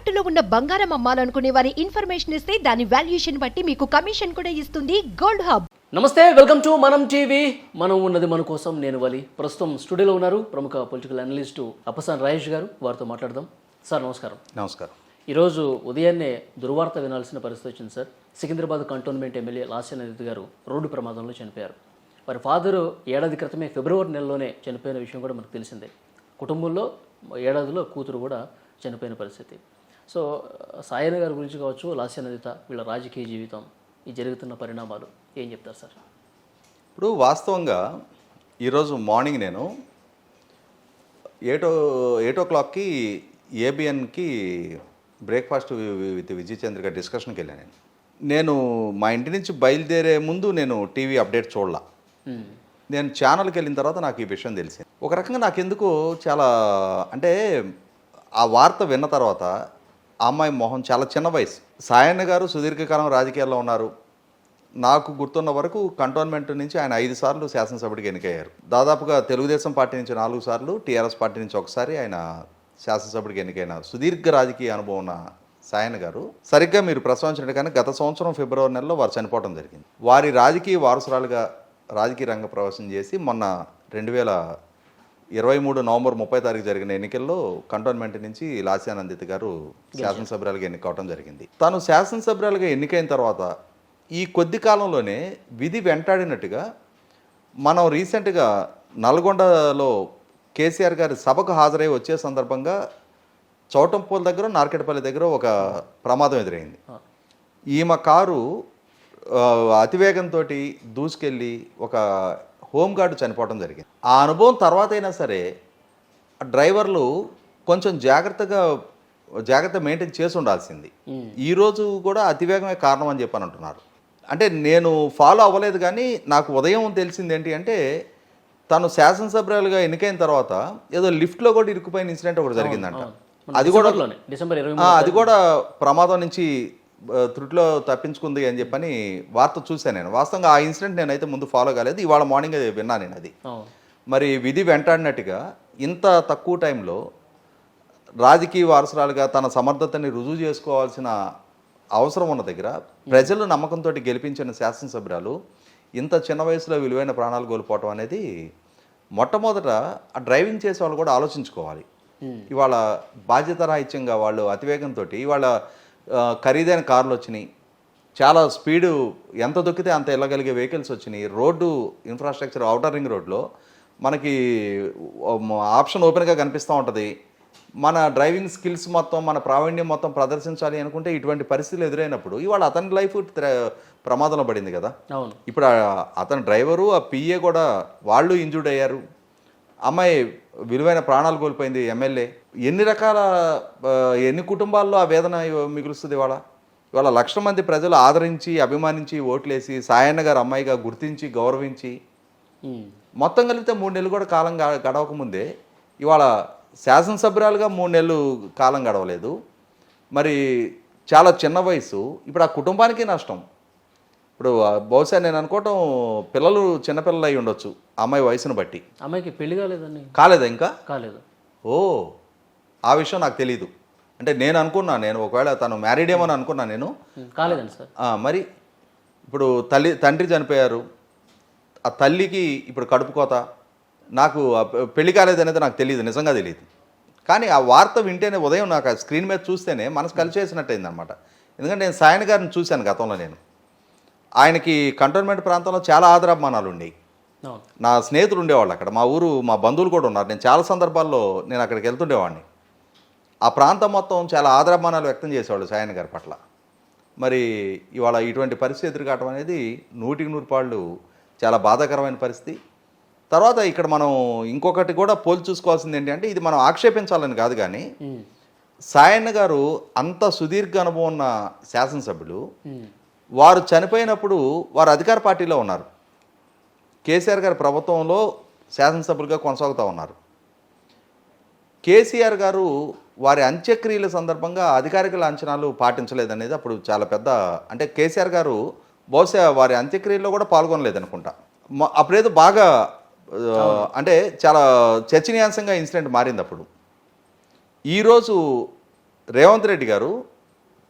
తాకట్టులో ఉన్న బంగారం అమ్మాలనుకునే వారి ఇన్ఫర్మేషన్ ఇస్తే దాని వాల్యుయేషన్ బట్టి మీకు కమిషన్ కూడా ఇస్తుంది గోల్డ్ హబ్. నమస్తే వెల్కమ్ టు మనం టీవీ. మనం ఉన్నది మన కోసం నేను వలి. ప్రస్తుతం స్టూడియోలో ఉన్నారు ప్రముఖ పొలిటికల్ అనలిస్టు అప్పసాన్ రాజేష్ గారు. వారితో మాట్లాడదాం. సార్ నమస్కారం. నమస్కారం. ఈరోజు ఉదయాన్నే దుర్వార్త వినాల్సిన పరిస్థితి వచ్చింది sir. Secunderabad cantonment MLA Lasya Nanditha గారు రోడ్డు ప్రమాదంలో చనిపోయారు. వారి ఫాదరు ఏడాది క్రితమే ఫిబ్రవరి నెలలోనే చనిపోయిన విషయం కూడా మనకు తెలిసిందే. కుటుంబంలో ఏడాదిలో కూతురు కూడా చనిపోయిన పరిస్థితి. సో సాయన గారి గురించి కావచ్చు లాస్యనదిత వీళ్ళ రాజకీయ జీవితం ఈ జరుగుతున్న పరిణామాలు ఏం చెప్తారు సార్? ఇప్పుడు వాస్తవంగా ఈరోజు మార్నింగ్ నేను ఎయిట్ ఓ ఎయిట్ ఓ క్లాక్కి ఏబిఎన్కి బ్రేక్ఫాస్ట్ విత్ విజయ్ చంద్రిక డిస్కషన్కి వెళ్ళాను నేను. నేను మా ఇంటి నుంచి బయలుదేరే ముందు నేను టీవీ అప్డేట్ చూడలా. నేను ఛానల్కి వెళ్ళిన తర్వాత నాకు ఈ విషయం తెలిసింది. ఒక రకంగా నాకు ఎందుకు చాలా అంటే ఆ వార్త విన్న తర్వాత ఆ అమ్మాయి మొహం చాలా చిన్న వయసు. సాయన్న గారు సుదీర్ఘకాలం రాజకీయాల్లో ఉన్నారు. నాకు గుర్తున్న వరకు కంటోన్మెంట్ నుంచి ఆయన ఐదు సార్లు శాసనసభ్యుడికి ఎన్నికయ్యారు. దాదాపుగా తెలుగుదేశం పార్టీ నుంచి నాలుగు సార్లు టీఆర్ఎస్ పార్టీ నుంచి ఒకసారి ఆయన శాసనసభ్యుడికి ఎన్నికైన సుదీర్ఘ రాజకీయ అనుభవం ఉన్న సాయన్ గారు సరిగ్గా మీరు ప్రస్తావించినట్టు కానీ గత సంవత్సరం ఫిబ్రవరి నెలలో వారు చనిపోవడం జరిగింది. వారి రాజకీయ వారసురాలుగా రాజకీయ రంగ ప్రవేశం చేసి మొన్న రెండు వేల ఇరవై మూడు నవంబర్ ముప్పై తారీఖు జరిగిన ఎన్నికల్లో కంటోన్మెంట్ నుంచి లాస్యానందిత్ గారు శాసనసభ్యురాలుగా ఎన్నికవడం జరిగింది. తాను శాసనసభ్యురాలుగా ఎన్నికైన తర్వాత ఈ కొద్ది కాలంలోనే విధి వెంటాడినట్టుగా మనం రీసెంట్గా నల్గొండలో కేసీఆర్ గారి సభకు హాజరై వచ్చే సందర్భంగా చౌటంపూల్ దగ్గర నార్కెట్పల్లి దగ్గర ఒక ప్రమాదం ఎదురైంది. ఈమె కారు అతివేగంతో దూసుకెళ్ళి ఒక హోంగార్డు చనిపోవడం జరిగింది. ఆ అనుభవం తర్వాత అయినా సరే డ్రైవర్లు కొంచెం జాగ్రత్తగా జాగ్రత్త మెయింటైన్ చేసి ఉండాల్సింది. ఈ రోజు కూడా అతివేగమే కారణం అని చెప్పని అంటున్నారు. అంటే నేను ఫాలో అవ్వలేదు కానీ నాకు ఉదయం తెలిసింది ఏంటి అంటే తను శాసనసభ్యులుగా ఎన్నికైన తర్వాత ఏదో లిఫ్ట్లో కూడా ఇరుక్కుపోయిన ఇన్సిడెంట్ ఒకటి జరిగిందంట. అది కూడా డిసెంబర్ అది కూడా ప్రమాదం నుంచి త్రుటిలో తప్పించుకుంది అని చెప్పని వార్త చూశాను నేను. వాస్తవంగా ఆ ఇన్సిడెంట్ నేనైతే ముందు ఫాలో కాలేదు. ఇవాళ మార్నింగ్ విన్నాను నేను అది. మరి విధి వెంటాడినట్టుగా ఇంత తక్కువ టైంలో రాజకీయ వారసురాలుగా తన సమర్థతని రుజువు చేసుకోవాల్సిన అవసరం ఉన్న దగ్గర ప్రజలు నమ్మకంతో గెలిపించిన శాసనసభ్యురాలు ఇంత చిన్న వయసులో విలువైన ప్రాణాలు కోల్పోవటం అనేది మొట్టమొదట ఆ డ్రైవింగ్ చేసే వాళ్ళు కూడా ఆలోచించుకోవాలి. ఇవాళ బాధ్యతారాహిత్యంగా వాళ్ళు అతివేగంతో ఇవాళ ఖరీదైన కార్లు వచ్చినాయి. చాలా స్పీడు ఎంత దొక్కితే అంత వెళ్ళగలిగే వెహికల్స్ వచ్చినాయి. రోడ్డు ఇన్ఫ్రాస్ట్రక్చర్ అవుటర్ రింగ్ రోడ్లో మనకి ఆప్షన్ ఓపెన్గా కనిపిస్తూ ఉంటుంది. మన డ్రైవింగ్ స్కిల్స్ మొత్తం మన ప్రావీణ్యం మొత్తం ప్రదర్శించాలి అనుకుంటే ఇటువంటి పరిస్థితులు ఎదురైనప్పుడు ఇవాళ అతని లైఫ్ ప్రమాదంలో పడింది కదా. అవును. ఇప్పుడు అతని డ్రైవరు ఆ పిఏ కూడా వాళ్ళు ఇంజూర్డ్ అయ్యారు. అమ్మాయి విలువైన ప్రాణాలు కోల్పోయింది ఎమ్మెల్యే. ఎన్ని రకాల ఎన్ని కుటుంబాల్లో ఆ వేదన మిగులుస్తుంది ఇవాళ? ఇవాళ లక్షల మంది ప్రజలు ఆదరించి అభిమానించి ఓట్లేసి సాయన్న గారు అమ్మాయిగా గుర్తించి గౌరవించి. మొత్తం కలిపితే మూడు నెలలు కూడా కాలం గ- గడవక ముందే ఇవాళ శాసనసభ్యురాలుగా మూడు నెలలు కాలం గడవలేదు. మరి చాలా చిన్న వయసు ఇప్పుడు ఆ కుటుంబానికి నష్టం. ఇప్పుడు బహుశా నేను అనుకోవటం పిల్లలు చిన్నపిల్లలు అయి ఉండొచ్చు ఆ అమ్మాయి వయసును బట్టి. అమ్మాయికి పెళ్ళి కాలేదని కాలేదా ఇంకా? కాలేదు. ఓ ఆ విషయం నాకు తెలీదు. అంటే నేను అనుకున్నా నేను ఒకవేళ తను మ్యారీడ్ ఏమని అనుకున్నా నేను. కాలేదండి సార్. మరి ఇప్పుడు తల్లి తండ్రి చనిపోయారు ఆ తల్లికి ఇప్పుడు కడుపు కోత నాకు పెళ్ళి కాలేదు అనేది నాకు తెలియదు నిజంగా తెలియదు కానీ ఆ వార్త వింటేనే ఉదయం నాకు ఆ స్క్రీన్ మీద చూస్తేనే మనసు కలిసేసినట్టయింది అనమాట ఎందుకంటే నేను సాయన గారిని చూశాను గతంలో నేను. ఆయనకి కంటోన్మెంట్ ప్రాంతంలో చాలా ఆదరాభిమానాలు ఉండేవి నా స్నేహితులు ఉండేవాళ్ళు అక్కడ. మా ఊరు మా బంధువులు కూడా ఉన్నారు. నేను చాలా సందర్భాల్లో నేను అక్కడికి వెళ్తుండేవాడిని. ఆ ప్రాంతం మొత్తం చాలా ఆదరాభిమానాలు వ్యక్తం చేసేవాళ్ళు సాయన్ గారి పట్ల. మరి ఇవాళ ఇటువంటి పరిస్థితి ఎదురుకావటం అనేది నూటికి నూరు పాళ్ళు చాలా బాధాకరమైన పరిస్థితి. తర్వాత ఇక్కడ మనం ఇంకొకటి కూడా పోల్చి చూసుకోవాల్సింది ఏంటంటే ఇది మనం ఆక్షేపించాలని కాదు కానీ. సాయన్న గారు అంత సుదీర్ఘ అనుభవం ఉన్న శాసనసభ్యులు. వారు చనిపోయినప్పుడు వారు అధికార పార్టీలో ఉన్నారు. కేసీఆర్ గారి ప్రభుత్వంలో శాసనసభ్యులుగా కొనసాగుతూ ఉన్నారు. కేసీఆర్ గారు వారి అంత్యక్రియల సందర్భంగా అధికారిక లాంఛనాలు పాటించలేదనేది అప్పుడు చాలా పెద్ద అంటే కేసీఆర్ గారు బహుశా వారి అంత్యక్రియల్లో కూడా పాల్గొనలేదనుకుంటా. అప్పుడేదో బాగా అంటే చాలా చర్చనీయాంశంగా ఇన్సిడెంట్ మారింది అప్పుడు. ఈరోజు రేవంత్ రెడ్డి గారు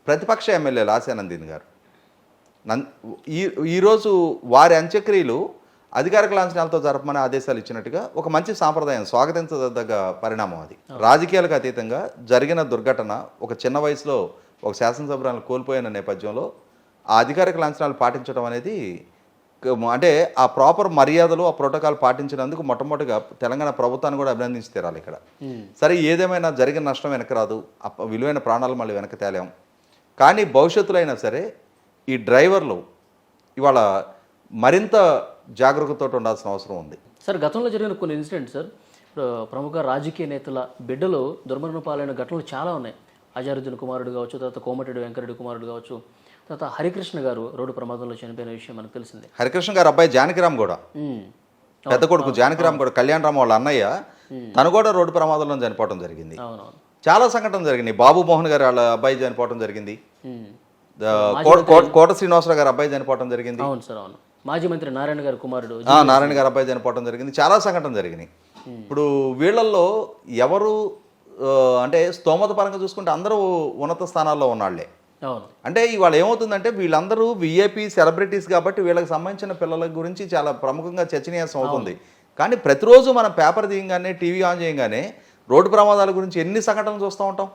ప్రతిపక్ష ఎమ్మెల్యే లాస్యానందిన్ గారు. ఈ ఈరోజు వారి అంత్యక్రియలు అధికారిక లాంఛనాలతో జరపమని ఆదేశాలు ఇచ్చినట్టుగా ఒక మంచి సాంప్రదాయం స్వాగతించదగ్గ పరిణామం అది. రాజకీయాలకు అతీతంగా జరిగిన దుర్ఘటన ఒక చిన్న వయసులో ఒక శాసనసభ్యులను కోల్పోయిన నేపథ్యంలో ఆ అధికారిక లాంఛనాలు పాటించడం అనేది అంటే ఆ ప్రాపర్ మర్యాదలు ఆ ప్రోటోకాల్ పాటించినందుకు మొట్టమొదటిగా తెలంగాణ ప్రభుత్వాన్ని కూడా అభినందించి తీరాలి ఇక్కడ. సరే ఏదేమైనా జరిగిన నష్టం వెనక రాదు. విలువైన ప్రాణాలు మళ్ళీ వెనక తేలాం. కానీ భవిష్యత్తులో అయినా సరే ఈ డ్రైవర్లు ఇవాళ మరింత జాగరూకతతో ఉండాల్సిన అవసరం ఉంది. సార్ గతంలో జరిగిన కొన్ని ఇన్సిడెంట్స్ సార్. ప్రముఖ రాజకీయ నేతల బిడ్డలు దుర్మరణ పాలైన ఘటనలు చాలా ఉన్నాయి. అజారుద్దీన్ కుమారుడు కావచ్చు తర్వాత కోమటిరెడ్డి వెంకరెడ్డి కుమారుడు కావచ్చు తర్వాత హరికృష్ణ గారు రోడ్డు ప్రమాదంలో చనిపోయిన విషయం మనకు తెలిసిందే. హరికృష్ణ గారు అబ్బాయి జానకిరామ్ కూడా. పెద్ద కొడుకు జానకిరామ్ కూడా కళ్యాణ్ రామ్ వాళ్ళ అన్నయ్య తను కూడా రోడ్డు ప్రమాదంలో చనిపోవడం జరిగింది. చాలా సంఘటనలు జరిగినాయి. బాబు మోహన్ గారు వాళ్ళ అబ్బాయి చనిపోవడం జరిగింది. కోట- శ్రీనివాసరావు గారు అబ్బాయి చనిపోవడం జరిగింది. అవును సార్ అవును. మాజీ మంత్రి నారాయణ గారి కుమారుడు నారాయణ గారు అబ్బాయి చనిపోవడం జరిగింది. చాలా సంఘటనలు జరిగినాయి. ఇప్పుడు వీళ్ళల్లో ఎవరు అంటే స్తోమత పరంగా చూసుకుంటే అందరూ ఉన్నత స్థానాల్లో ఉన్నాళ్ళే అవును. అంటే ఇవాళ ఏమవుతుందంటే వీళ్ళందరూ విఐపి సెలబ్రిటీస్ కాబట్టి వీళ్ళకి సంబంధించిన పిల్లల గురించి చాలా ప్రముఖంగా చర్చనీయాంశం అవుతుంది. కానీ ప్రతిరోజు మనం పేపర్ తీయగానే టీవీ ఆన్ చేయగానే రోడ్డు ప్రమాదాల గురించి ఎన్ని సంఘటనలు చూస్తూ ఉంటాం?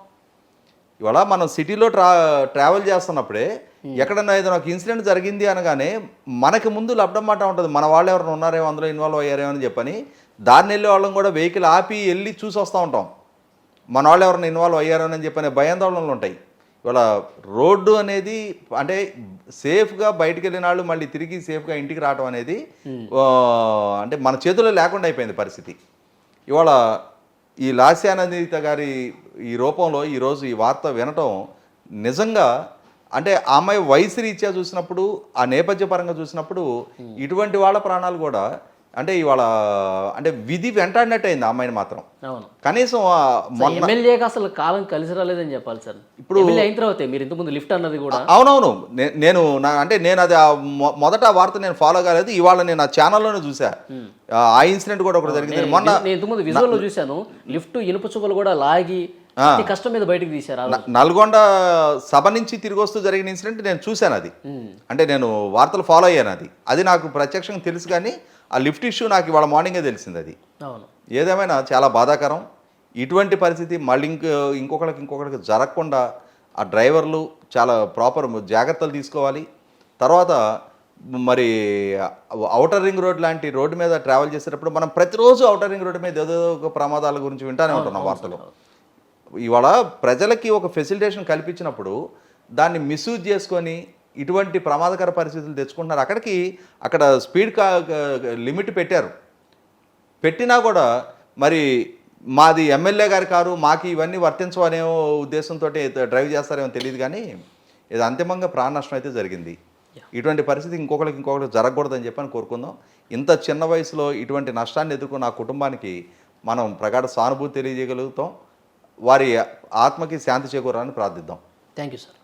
ఇవాళ మనం సిటీలో ట్రా ట్రావెల్ చేస్తున్నప్పుడే ఎక్కడన్నా ఏదైనా ఒక ఇన్సిడెంట్ జరిగింది అనగానే మనకి ముందు లబ్డం మాట ఉంటుంది. మన వాళ్ళు ఎవరైనా ఉన్నారేమో అందులో ఇన్వాల్వ్ అయ్యారేమో అని చెప్పని దారిని వెళ్ళే వాళ్ళని కూడా వెహికల్ ఆపి వెళ్ళి చూసి వస్తూ ఉంటాం. మన వాళ్ళు ఎవరైనా ఇన్వాల్వ్ అయ్యారని చెప్పని భయాందోళనలు ఉంటాయి. ఇవాళ రోడ్డు అనేది అంటే సేఫ్గా బయటికి వెళ్ళిన వాళ్ళు మళ్ళీ తిరిగి సేఫ్గా ఇంటికి రావడం అనేది అంటే మన చేతుల్లో లేకుండా అయిపోయింది పరిస్థితి. ఇవాళ ఈ లాస్యానందిత గారి ఈ రూపంలో ఈరోజు ఈ వార్త వినటం నిజంగా అంటే ఆ అమ్మాయి వయసు రీత్యా చూసినప్పుడు ఆ నేపథ్య పరంగా చూసినప్పుడు ఇటువంటి వాళ్ళ ప్రాణాలు కూడా అంటే ఇవాళ అంటే విధి వెంటాడినట్టు అయింది అమ్మాయిని మాత్రం. అవును. కనీసం ఎమ్మెల్యేకి అసలు కాలం కలిసి రాలేదని చెప్పాలి సార్. ఇప్పుడు అయిన తర్వాతే మీరు ఇంతకుముందు లిఫ్ట్ అన్నది కూడా. అవునవును. నేను నా అంటే నేను అది మొదట వార్త నేను ఫాలో కాలేదు. ఇవాళ నేను ఆ ఛానల్లోనే చూసా ఆ ఇన్సిడెంట్ కూడా ఒకటి జరిగింది. మొన్న నేను ఇంతకుముందు విజువల్లో చూశాను. లిఫ్ట్ ఇనుప చుక్కలు కూడా లాగి కష్టం మీద బయటకు తీశారు నల్గొండ సభ నుంచి తిరిగి వస్తూ జరిగిన ఇన్సిడెంట్ నేను చూశాను అది. అంటే నేను వార్తలు ఫాలో అయ్యాను అది. అది నాకు ప్రత్యక్షంగా తెలుసు కానీ ఆ లిఫ్ట్ ఇష్యూ నాకు ఇవాళ మార్నింగే తెలిసింది అది. అవును. ఏదేమైనా చాలా బాధాకరం. ఇటువంటి పరిస్థితి మళ్ళీ ఇంక ఇంకొకరికి ఇంకొకరికి జరగకుండా ఆ డ్రైవర్లు చాలా ప్రాపర్ జాగ్రత్తలు తీసుకోవాలి. తర్వాత మరి అవుటర్ రింగ్ రోడ్ లాంటి రోడ్డు మీద ట్రావెల్ చేసేటప్పుడు మనం ప్రతిరోజు అవుటర్ రింగ్ రోడ్డు మీద ఏదో ఒక ప్రమాదాల గురించి వింటానే ఉంటున్నాం వార్తలు. ఇవాళ ప్రజలకి ఒక ఫెసిలిటేషన్ కల్పించినప్పుడు దాన్ని మిస్యూజ్ చేసుకొని ఇటువంటి ప్రమాదకర పరిస్థితులు తెచ్చుకుంటున్నారు. అక్కడికి అక్కడ స్పీడ్ కా లిమిట్ పెట్టారు. పెట్టినా కూడా మరి మాది ఎమ్మెల్యే గారి కారు మాకు ఇవన్నీ వర్తించవనే ఉద్దేశంతో డ్రైవ్ చేస్తారేమో తెలియదు కానీ ఇది అంతిమంగా ప్రాణ నష్టం అయితే జరిగింది. ఇటువంటి పరిస్థితి ఇంకొకరికి ఇంకొకరికి జరగకూడదని చెప్పని కోరుకుందాం. ఇంత చిన్న వయసులో ఇటువంటి నష్టాన్ని ఎదుర్కొన్న ఆ కుటుంబానికి మనం ప్రగాఢ సానుభూతి తెలియజేయగలుగుతాం. వారి ఆత్మకి శాంతి చేకూరాలని ప్రార్థిద్దాం. Thank you sir.